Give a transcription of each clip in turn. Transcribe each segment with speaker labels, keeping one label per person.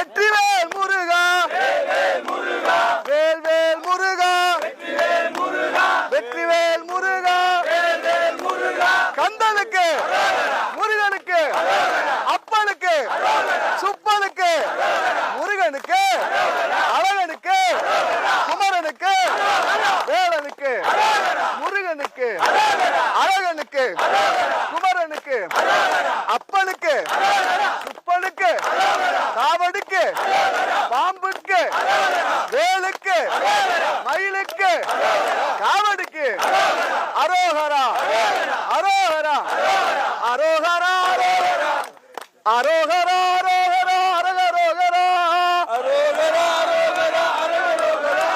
Speaker 1: வெற்றிவேல் முருகா. வேல் வேல் முருகா. வெற்றிவேல் முருகா. கந்தனுக்கு முருகனுக்கு அப்பனுக்கு சுப்பனுக்கு முருகனுக்கு அழகனுக்கு குமரனுக்கு வேலனுக்கு முருகனுக்கு அழகனுக்கு குமரனுக்கு அப்பனுக்கு சுப்பனுக்கு காவடுக்கு பாம்புக்கு வேலுக்கு. மயிலுக்கு. காவடுக்கு. அரோகரா. அரோகரா. அரோகரா. அரோகரா அரோகரா அரோகரா அரகரோகரா.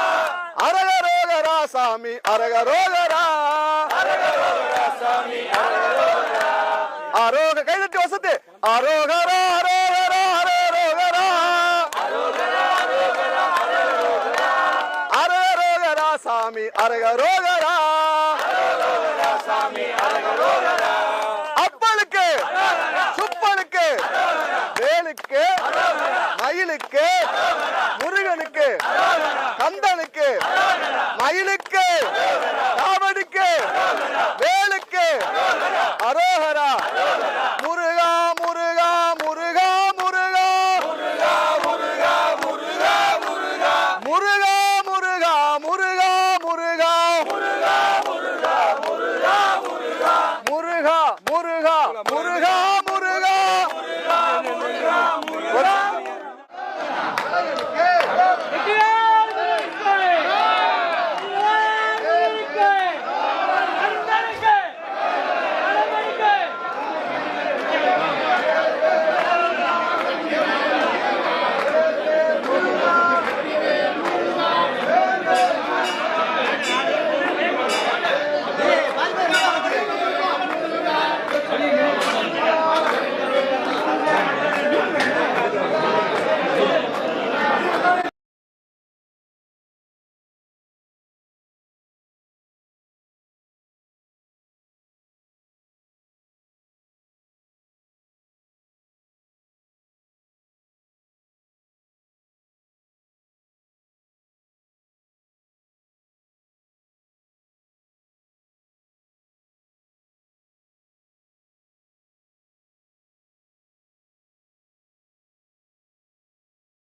Speaker 1: அரகரோகரா சாமி அரகரோகரா. அரோக கைதட்டி வசத்து அரோகரா அரோகரா. சாமி அரகரோகரா சாமி அப்பனுக்கு சுப்பனுக்கு வேலுக்கு மயிலுக்கு முருகனுக்கு கந்தனுக்கு மயிலுக்கு ராவனுக்கு வேலுக்கு அரோகரா. முருகா முருகா முருகா முருகா. முருகா முருகா முருகா முருகா. 모르가 뭐를